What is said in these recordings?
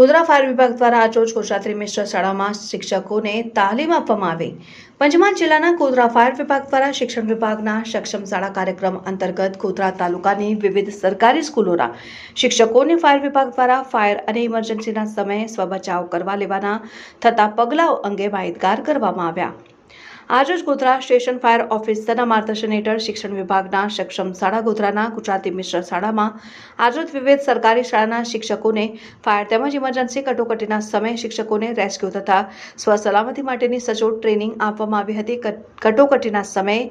Godhra fire વિભાગ દ્વારા આજરોજ ગુજરાતી મિશ્ર શાળામાં શિક્ષકોને તાલીમ આપવામાં આવી. પંચમહાલ જિલ્લાના ગોધરા ફાયર વિભાગ દ્વારા શિક્ષણ વિભાગના સક્ષમ શાળા કાર્યક્રમ અંતર્ગત ગોધરા તાલુકાની વિવિધ સરકારી સ્કૂલોના શિક્ષકોને ફાયર વિભાગ દ્વારા ફાયર અને ઇમરજન્સીના સમયે સ્વબચાવ કરવા લેવાના થતા પગલાઓ અંગે માહિતગાર કરવામાં આવ્યા. આજરોજ ગોધરા સ્ટેશન ફાયર ઓફિસરના માર્ગદર્શન હેઠળ શિક્ષણ વિભાગના સક્ષમ શાળા ગોધરાના ગુજરાતી મિશ્ર શાળામાં આજરોજ વિવિધ સરકારી શાળાના શિક્ષકોને ફાયર તેમજ ઇમરજન્સી કટોકટીના સમયે શિક્ષકોને રેસ્ક્યુ તથા સ્વસલામતી માટેની સચોટ ટ્રેનિંગ આપવામાં આવી હતી. કટોકટીના સમયે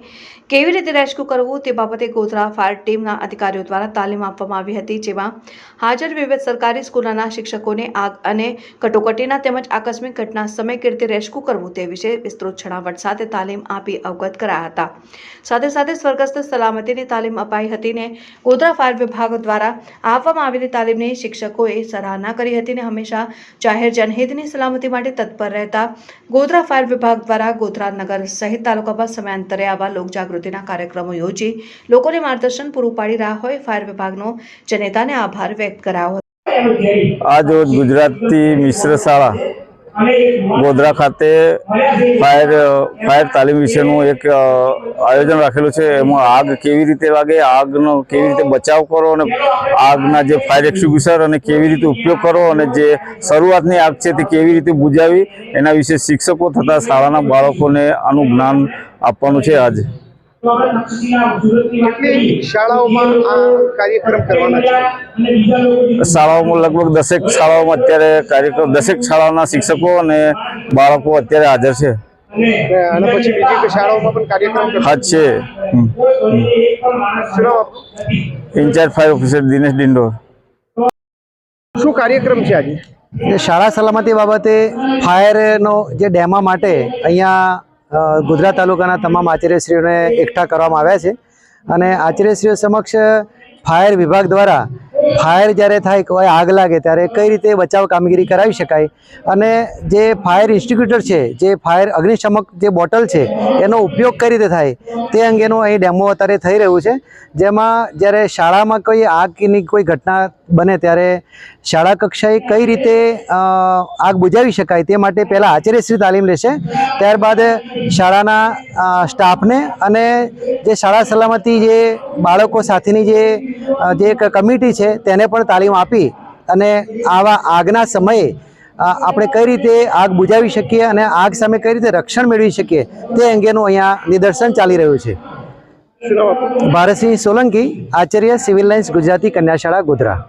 કેવી રીતે રેસ્ક્યુ કરવું તે બાબતે ગોધરા ફાયર ટીમના અધિકારીઓ દ્વારા તાલીમ આપવામાં આવી હતી, જેમાં હાજર વિવિધ સરકારી સ્કૂલોના શિક્ષકોને આગ અને કટોકટીના તેમજ આકસ્મિક ઘટના સમયે કીર્તિ રીતે રેસ્ક્યુ કરવું તે વિશે વિસ્તૃત છણાવટ સાથે તાલીમ આપી અવગત કરાયા હતા. સાથે સાથે સ્વર્ગસ્થ સલામતીની તાલીમ અપાઈ હતી ને ગોધરા ફાયર વિભાગ દ્વારા આપવામાં આવેલી તાલીમની શિક્ષકોએ સરાહના કરી હતી ને હંમેશા જાહેર જનહિતની સલામતી માટે તત્પર રહેતા ગોધરા ફાયર વિભાગ દ્વારા ગોધરા નગર સહિત તાલુકામાં સમયાંતરે આવા લોકજાગૃતિના કાર્યક્રમો યોજી લોકોને માર્ગદર્શન પૂરું પાડી રહ્યા હોય ફાયર વિભાગનો જનેતાને આભાર વ્યક્ત કરાયો હતો. આજ રોજ મિશ્ર શાળા ગોધરા ખાતે ફાયર ફાયર તાલીમ વિશેનું એક આયોજન રાખેલું છે. એમાં આગ કેવી રીતે વાગે, આગનો કેવી રીતે બચાવ કરો અને આગના જે ફાયર એક્સ્ટિંગ્વિશર અને કેવી રીતે ઉપયોગ કરો અને જે શરૂઆતની આગ છે તે કેવી રીતે બુજાવી, એના વિશે શિક્ષકો તથા શાળાના બાળકોને આનું જ્ઞાન આપવાનું છે આજ. કેટલી શાળાઓમાં આ કાર્યક્રમ કરવાના છે. શાળાઓમાં લગભગ દસેક શાળાઓમાં અત્યારે કાર્યક્રમ દસેક શાળાઓના શિક્ષકો અને બાળકો અત્યારે હાજર છે. અને પછી બીજી શાળાઓમાં પણ કાર્યક્રમ કરશે? છે. Incharge fire officer Dinesh Dindor શું કાર્યક્રમ છે આજે? શાળા સલામતી બાબતે ફાયરનો જે ડેમા માટે અહીંયા ગોધરા તાલુકાના તમામ આચાર્યશ્રીઓને એકઠા કરવામાં આવ્યા છે. અને આચાર્યશ્રીઓ સમક્ષ ફાયર વિભાગ દ્વારા ફાયર જ્યારે થાય કોઈ આગ લાગે ત્યારે કઈ રીતે બચાવ કામગીરી કરાવી શકાય? અને જે ફાયર ઇન્સ્ટિટ્યુટર છે, જે ફાયર અગ્નિશમક જે બોટલ છે, એનો ઉપયોગ કઈ રીતે થાય? તે અંગેનું અહીં ડેમો અત્યારે થઈ રહ્યું છે. જેમાં જ્યારે શાળામાં કોઈ આગની કોઈ ઘટના બને ત્યારે શાળા કક્ષાએ કઈ રીતે આગ બુજાવી શકાય તે માટે પહેલાં આચાર્યશ્રી તાલીમ લેશે. ત્યારબાદ શાળાના સ્ટાફને અને જે શાળા સલામતી જે બાળકો સાથેની જે જે એક કમિટી છે તેને પણ તાલીમ આપી અને આવા આગના સમયે આપણે કઈ રીતે આગ બુજાવી શકીએ અને આગ સામે કઈ રીતે રક્ષણ મેળવી શકીએ તે અંગેનું અહીંયા નિદર્શન ચાલી રહ્યું છે? ભારતસિંહ સોલંકી આચાર્ય સિવિલ લાઇન્સ ગુજરાતી કન્યા શાળા ગોધરા.